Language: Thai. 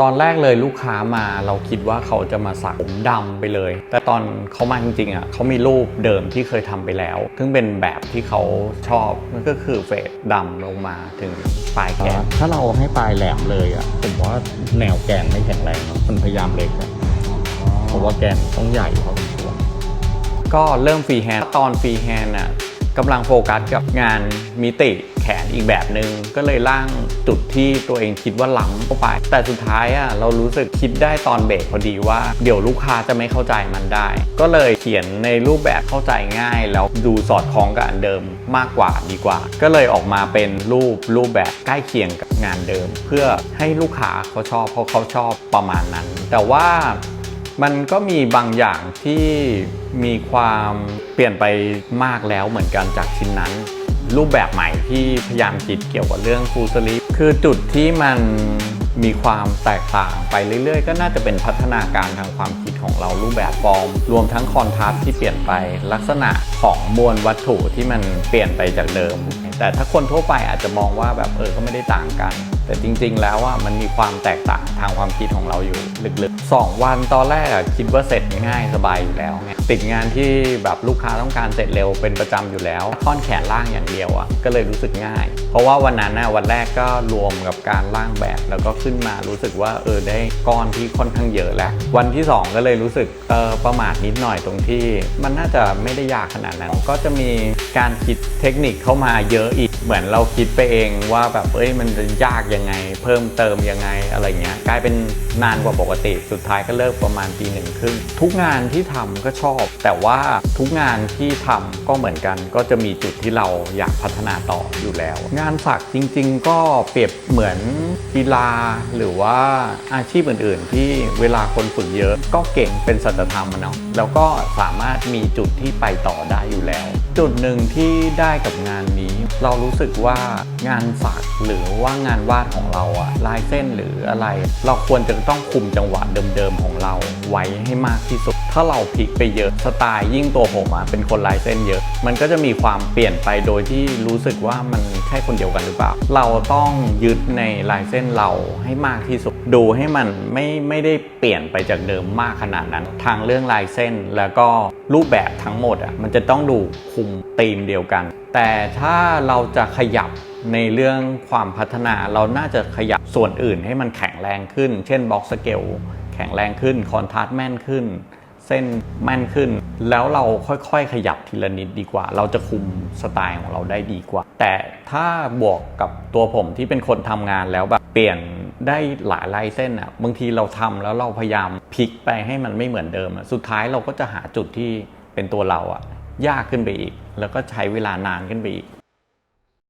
ตอนแรกเลยลูกค้ามาเราคิดว่าเขาจะมาสักผมดำไปเลย แต่ตอนเขามาจริงๆอะเขามีรูปเดิมที่เคยทำไปแล้ว ซึ่งเป็นแบบที่เขาชอบนั่นก็คือเฟดดำลงมาถึงปลายแขนถ้าเราให้ปลายแหลมเลยอะผมว่าแนวแกนไม่แข็งแรงครับมันพยายามเล็กอะเพราะว่าแกนต้องใหญ่พอสมควรก็เริ่มฟรีแฮนด์ตอนฟรีแฮนด์น่ะกำลังโฟกัสกับงานมิติแขนอีกแบบหนึง่งก็เลยร่างจุดที่ตัวเองคิดว่าล้ำเข้าไป แต่สุดท้ายอะเรารู้สึกคิดได้ตอนเบรกพอดีว่า เดี๋ยวลูกค้าจะไม่เข้าใจมันได้ ก็เลยเขียนในรูปแบบเข้าใจง่าย แล้วดูสอดคล้องกับอันเดิมมากกว่าดีกว่า ก็เลยออกมาเป็นรูปรูปแบบใกล้เคียงกับงานเดิม เพื่อให้ลูกค้าเขาชอบเพราะเขาชอบประมาณนั้น แต่ว่ามันก็มีบางอย่างที่มีความเปลี่ยนไปมากแล้วเหมือนกันจากชิ้นนั้น รูปแบบใหม่ที่พยายามคิดเกี่ยวกับเรื่องฟูลสลิปคือจุดที่มันมีความแตกต่างไปเรื่อยๆ ก็น่าจะเป็นพัฒนาการทางความคิดของเรารูปแบบฟอร์ม รวมทั้งคอนทราสที่เปลี่ยนไปลักษณะของมวลวัตถุที่มันเปลี่ยนไปจากเดิม แต่ถ้าคนทั่วไปอาจจะมองว่าแบบเออก็ไม่ได้ต่างกัน แต่จริง ๆ แล้วอะมันมีความแตกต่างทางความคิดของเราอยู่ลึกๆ 2 วันตอนแรกคิดว่าเสร็จง่ายสบายอยู่แล้วไงติดงานที่แบบลูกค้าต้องการเสร็จเร็วเป็นประจำอยู่แล้วท่อนแขนล่างอย่างเดียวอะก็เลยรู้สึกง่าย เพราะว่าวันนั้นนะวันแรกก็รวมกับการล่างแบบ แล้วก็ขึ้นมารู้สึกว่าเออได้ก้อนที่ค่อนข้างเยอะแล้ววันที่ 2 ก็เลยรู้สึกเออประมาทนิดหน่อยตรงที่ มันน่าจะไม่ได้ยากขนาดนั้น ก็จะมีการคิดเทคนิคเข้ามาเยอะอีก เหมือนเราคิดไปเองว่าแบบเอ้ยมันจะยากยังไง เพิ่มเติมยังไงอะไรเงี้ยกลายเป็นนานกว่าปกติ สุดท้ายก็เลิกประมาณปีหนึ่งครึ่งทุกงานที่ทำก็ชอบ แต่ว่าทุกงานที่ทำก็เหมือนกัน ก็จะมีจุดที่เราอยากพัฒนาต่ออยู่แล้ว งานสักจริง ๆ ก็เปรียบเหมือนกีฬาหรือว่าอาชีพอื่น ๆ ที่เวลาคนฝึกเยอะก็เก่งเป็นสัจธรรมอะเนาะแล้วก็สามารถมีจุดที่ไปต่อได้อยู่แล้ว จุดหนึ่งที่ได้กับงานนี้ เรารู้สึกว่างานสักหรือว่างานวาดของเราอะลายเส้นหรืออะไร เราควรจะต้องคุมจังหวะเดิมๆของเราไว้ให้มากที่สุด ถ้าเราพลิกไปเยอะสไตล์ยิ่งตัวผมอะเป็นคนลายเส้นเยอะ มันก็จะมีความเปลี่ยนไปโดยที่รู้สึกว่ามัน ช่คนเดียวกันหรือเปล่า เราต้องยึดในลายเส้นเราให้มากที่สุด ดูให้มันไม่ไม่ได้เปลี่ยนไปจากเดิมมากขนาดนั้น ทางเรื่องลายเส้นแล้วก็รูปแบบทั้งหมดอะมันจะต้องดูคุมธีมเดียวกัน แต่ถ้าเราจะขยับในเรื่องความพัฒนาเราน่าจะขยับส่วนอื่นให้มันแข็งแรงขึ้น เช่นบล็อกสเกลแข็งแรงขึ้นคอนทราสต์แม่นขึ้น เส้นแม่นขึ้น แล้วเราค่อยๆ ขยับทีละนิดดีกว่า เราจะคุมสไตล์ของเราได้ดีกว่า แต่ถ้าบวกกับตัวผมที่เป็นคนทำงานแล้วแบบเปลี่ยนได้หลายลายเส้นอะบางทีเราทำแล้วเราพยายามพลิกไปให้มันไม่เหมือนเดิมอะสุดท้ายเราก็จะหาจุดที่เป็นตัวเราอะยากขึ้นไปอีก แล้วก็ใช้เวลานานขึ้นไปอีก